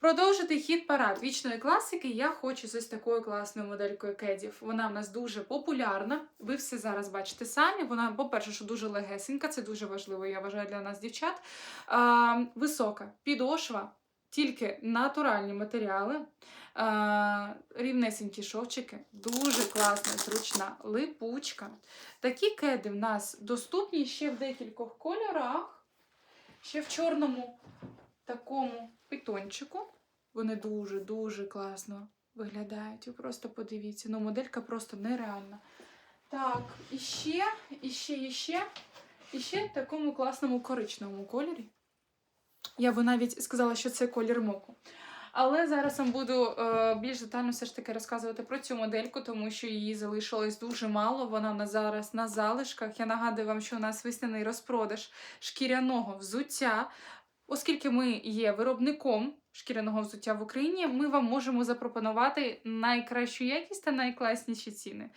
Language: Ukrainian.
Продовжити хід парад вічної класики. Я хочу з ось такою класною моделькою кедів. Вона в нас дуже популярна. Ви все зараз бачите самі. Вона, по-перше, що дуже легесенька, це дуже важливо, я вважаю для нас, дівчат. А, висока підошва, тільки натуральні матеріали. А, рівнесенькі шовчики, дуже класна, зручна липучка. Такі кеди в нас доступні ще в декількох кольорах, ще в чорному такому питончику. Вони дуже-дуже класно виглядають. Ви просто подивіться. Ну, моделька просто нереальна. Так, і ще, і ще, і ще, і ще в такому класному коричневому кольорі. Я би навіть сказала, що це колір моку. Але зараз вам буду е, більш детально все ж таки розказувати про цю модельку, тому що її залишилось дуже мало. Вона в нас зараз на залишках. Я нагадую вам, що у нас весняний розпродаж шкіряного взуття. Оскільки ми є виробником шкіряного взуття в Україні, ми вам можемо запропонувати найкращу якість та найкласніші ціни.